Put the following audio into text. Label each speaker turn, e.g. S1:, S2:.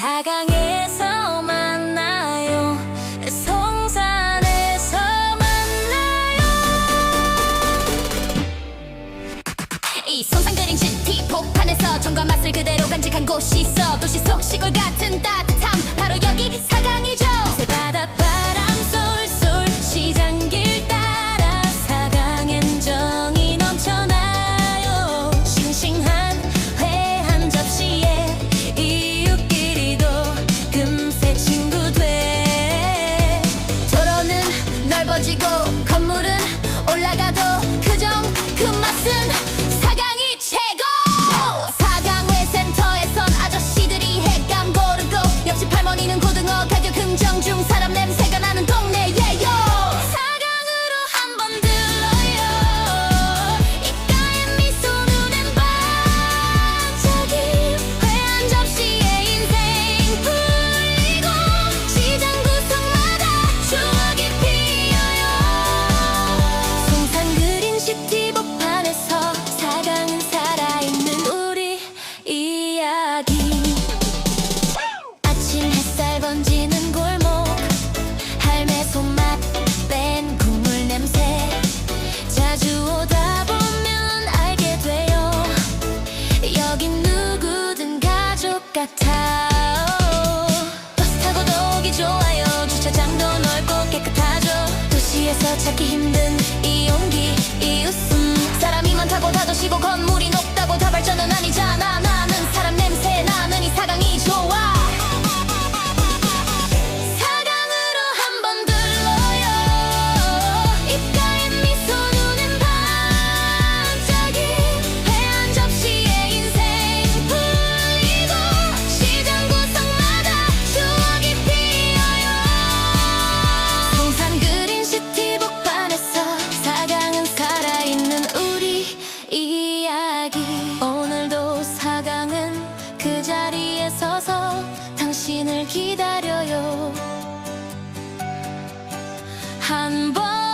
S1: 사강에서 만나요. 성산에서 만나요. 이 손상 그린 시티 폭탄에서 정과 맛을 그대로 간직한 곳이 있어. 도시 속 시골 같은 따뜻 건물은 올라가도 그정 그 맛은 사강이 최고! 사강회 센터에선 아저씨들이 횟감 고르고 옆집 할머니는 고등어 가격 흥정 중 같아 버스 타고도 오기 좋아요. 주차장도 넓고 깨끗하죠. 도시에서 찾기 힘든 이 온기 이 웃음. 사람이 많다고 다 도시고 건물이 기다려요. 한번